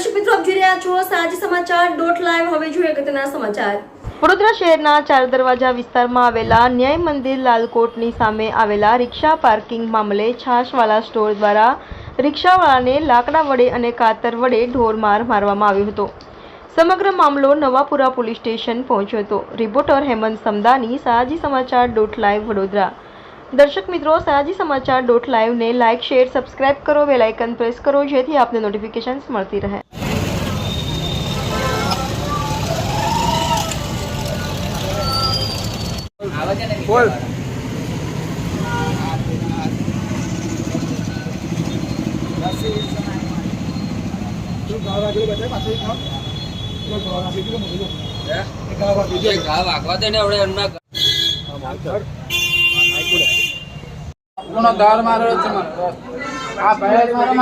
દર્શક મિત્રો, આપ જોઈ રહ્યા છો સાંજ સમાચાર ડોટ લાઈવ. હવે જોઈએ અગત્યના સમાચાર. વડોદરા શહેરના ચાર દરવાજા વિસ્તારમાં આવેલા ન્યાય મંદિર લાલકોટની સામે આવેલા રિક્ષા પાર્કિંગ મામલે છાશવાલા સ્ટોર દ્વારા રિક્ષાવાળાને લાકડા વડે અને કાતર વડે ઢોરમાર મારવામાં આવ્યો હતો. સમગ્ર મામલો નવાપુરા પોલીસ સ્ટેશન પહોંચ્યો હતો. રિપોર્ટર હેમંત સમદાની સાજી સમાચાર ડોટ લાઈવ વડોદરા. દર્શક મિત્રો, સાજી સમાચાર ડોટ લાઈવને લાઇક શેર, સબસ્ક્રાઇબ કરો, બેલ આઇકન પ્રેસ કરો, જેથી આપને નોટિફિકેશન્સ મળતી રહે. બોલ.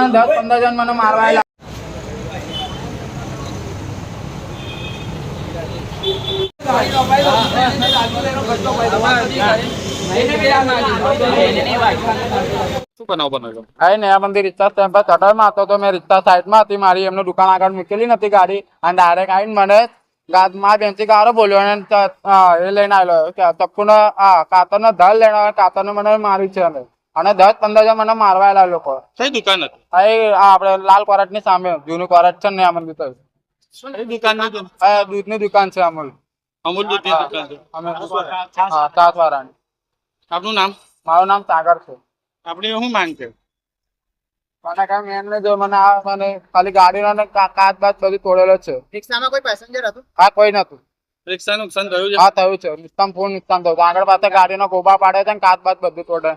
દસ પંદર જણ મને મારવા આયેલા. શું બનાવ બનેલો આઈ ને આ બંધી રિક્ષા સ્ટેન્ડ પર ચટરમાં હતો તો મેં રિક્ષા સાઈડમાં હતી મારી એમનું દુકાન આગળ મૂકેલી નથી ગાડી. અને ડાયરેક્ટ આવીને મને ગા- બેનથી ગારો બોલ્યો અને એ લઈને આવેલો કે ચપ્પુનો આ કાતરનો ધાર લઈને આવ્યો, કાતરને મને મારી છે અને અને દસ પંદર જણ મને મારવા લોકો. કઈ દુકાન હતી? આ એ આ આપણે લાલ કોરટની સામે જૂનું કોરટ છે ને આ મંદિર દૂધની દુકાન છે અમૂલ અમૂલ દૂધની દુકાન છે. અમે હા તાતવારાની આપનું નામ? મારું નામ સાગર છે. આપણી શું માંગ છે? મને કઈ મેન ને જો મને આ મને ખાલી ગાડીનો ને કાચ બાચ બધું તોડેલો છે. રિક્ષામાં કોઈ પેસેન્જર હતું? હા કોઈ નતું રિક્ષા નુકસાન થયું છે? હા થયું છે. નુકસાન ફૂલ નુકસાન થયું. આગળ પાસે ગાડીનો ગોબા પાડે છે ને કાચ બાચ બધું તોડે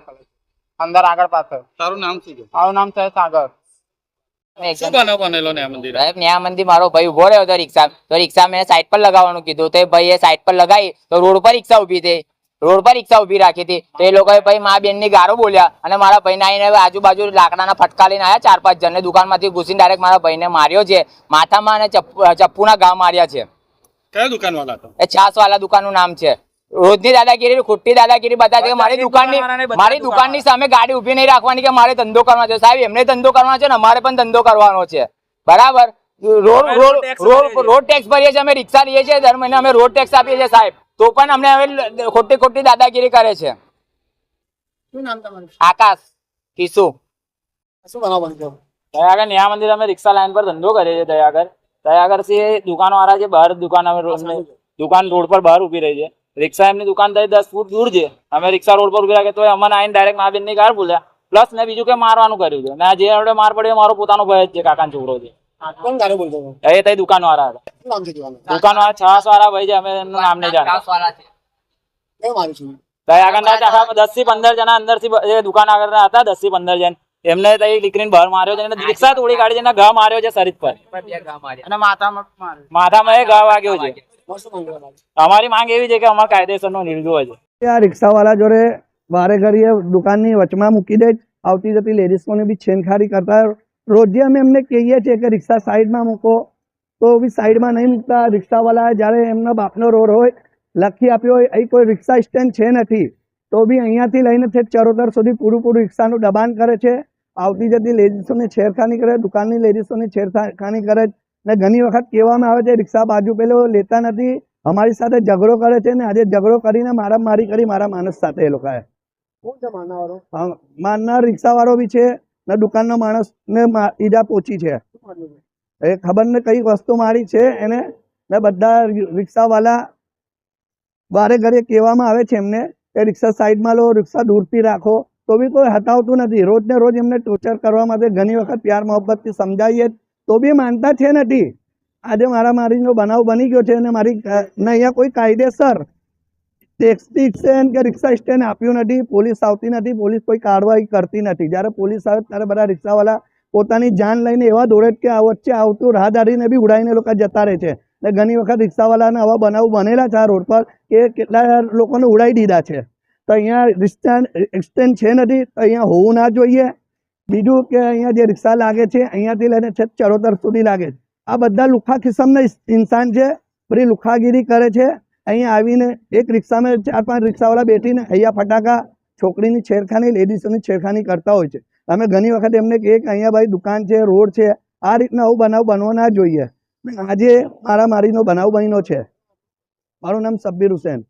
અંદર આગળ પાસે તારું નામ શું છે? મારું નામ છે સાગર. શું બનાવ બનેલો ને આ મંદિર? સાહેબ ન્યા મંદિર મારો ભાઈ ઊભો રહ્યો હતો રિક્ષા તો રિક્ષા મેં સાઈડ પર લગાવવાનું કીધું. તો એ ભાઈએ સાઈડ પર લગાવી તો રોડ પર રિક્ષા ઊભી થઈ. રોડ પર રિક્ષા ઊભી રાખી હતી. તો એ લોકોએ ભાઈ મા બેનની ગારો બોલ્યા અને મારા ભાઈને આવીને આજુબાજુ લાકડાના ફટકા લઈને આવ્યા ચાર પાંચ જણને દુકાનમાંથી ઘૂસીને ડાયરેક્ટ મારા ભાઈને માર્યો છે. માથામાં અને ચપ્પુ- ચપ્પુના ઘા માર્યા છે. કયા દુકાન વાળા એ છાસ વાળા દુકાનનું નામ છે. રોજની દાદાગીરી ખોટી દાદાગીરી બતાવે કે મારી દુકાનની મારી દુકાનની સામે ગાડી ઊભી નહીં રાખવાની કે મારે ધંધો કરવાનો છે. સાહેબ એમને ધંધો કરવાનો છે ને અમારે પણ ધંધો કરવાનો છે. બરાબર? Road road road road tax ભરીએ છીએ અમે રિક્ષા લઈએ છીએ દર મહિને અમે રોડ ટેક્સ આપીએ છીએ સાહેબ. તો પણ અમને હવે ખોટી ખોટી દાદાગીરી કરે છે. શું નામ તમારું? આકાશ કિસુ શું દયાગર ન્યા મંદિર અમે રિક્ષા લાઈન પર ધંધો કરીએ છીએ દયાગર. દયાગરથી દુકાનો વાળા છે બહાર દુકાન અમે દુકાન રોડ પર બહાર ઊભી રહી છે. રિક્ષા એમની દુકાન થઈ દસ ફૂટ દૂર છે. અમે રિક્ષા રોડ પર ઊભી રાખે તો અમને આવીને ડાયરેક્ટ મા બેનની કાર બોલ્યા. પ્લસ મેં બીજું કે મારવાનું કર્યું છે. મેં જે આપણે માર પડ્યો મારો પોતાનો ભય જ છે કાકાનો છોકરો છે. એ તઈ દુકાન વાળા હતા દુકાન વાળા છાસ વાળા ભાઈ છે અમે એમનું નામ નહીં દસથી પંદર જણા અંદરથી દુકાન આગળ હતા દસથી પંદર જણ. એમને તઈ દીકરીને બહાર માર્યો છે રિક્ષા તોડી કાઢી છે ઘા માર્યો છે શરીર પર. અને માથામાં માથામાં એ ઘા વાગ્યો છે. અમારી માંગ એવી છે કે અમારે કાયદેસરનો નિર્ણય હોય છે આ રિક્ષાવાળા જોડે વારે ઘડીએ દુકાનની વચમાં મૂકી દે આવતી જતી લેડીઝોને બી છેનખારી કરતા રોજે અમે એમને કહીએ છીએ કે રિક્ષા સાઈડમાં મૂકો. તો બી સાઈડમાં નહીં મૂકતા. રિક્ષાવાળા જ્યારે એમના બાપનો રોડ હોય લખી આપ્યો હોય અહીં કોઈ રિક્ષા સ્ટેન્ડ છે નથી. તો બી અહીંયાથી લઈને છે ચરોતર સુધી પૂરું પૂરું રિક્ષાનું દબાણ કરે છે. આવતી જતી લેડીઝોને છેડખાની કરે દુકાનની લેડીઝોની છેડખાની કરે. ને ઘણી વખત કહેવામાં આવે છે રિક્ષા બાજુ પેલો લેતા નથી અમારી સાથે ઝઘડો કરે છે ને આજે ઝઘડો કરીને મારા મારી કરી મારા માણસ સાથે એ લોકોએ. માનનાર રિક્ષા વાળો રિક્ષાવાળો બી છે ને દુકાનનો માણસ ને ઈજા પહોંચી છે? એ ખબર ને કઈ વસ્તુ મારી છે એને ને બધા રિક્ષાવાળા વારે ઘરે કહેવામાં આવે છે એમને કે રિક્ષા સાઈડમાં લો રિક્ષા દૂરથી રાખો તો બી કોઈ હટાવતું નથી. રોજ ને રોજ એમને ટોર્ચર કરવા માટે ઘણી વખત પ્યાર મોહબ્બતથી સમજાવીએ તો બી માનતા છે નથી. આજે મારા મારીનો બનાવ બની ગયો છે અને મારી અહીંયા કોઈ કાયદેસર ટેક્સી સ્ટેન્ડ કે રિક્ષા સ્ટેન્ડ આપ્યું નથી, પોલીસ આવતી નથી, પોલીસ કોઈ કાર્યવાહી કરતી નથી. જ્યારે પોલીસ આવે ત્યારે બધા રિક્ષાવાળા પોતાની જાન લઈને એવા દોડે કે આ વચ્ચે આવતું રાહદારીને બી ઉડાઈને લોકો જતા રહે છે. ને ઘણી વખત રિક્ષાવાળાને આવા બનાવ બનેલા છે આ રોડ પર કે કેટલા લોકોને ઉડાઈ દીધા છે. તો અહીંયા રિક્ષા સ્ટેન્ડ છે નથી, તો અહીંયા હોવું ના જોઈએ. બીજું કે અહીંયા જે રિક્ષા લાગે છે, અહીંયાથી લઈને છેક ચરોતર સુધી લાગે છે. આ બધા લુખા કિસ્મના ઇન્સાન છે, બધી લુખાગીરી કરે છે. અહીંયા આવીને એક રિક્ષામાં ચાર પાંચ રિક્ષાવાળા બેઠીને અહીંયા ફટાકા છોકરીની છેડખાની, લેડીઝોની છેડખાની કરતા હોય છે. અમે ઘણી વખત એમને કહીએ કે અહીંયા ભાઈ દુકાન છે, રોડ છે, આ રીતના આવું બનાવ બનવો ના જોઈએ. આજે મારામારીનો બનાવ બન્યો છે. મારું નામ સબ્બીર હુસેન.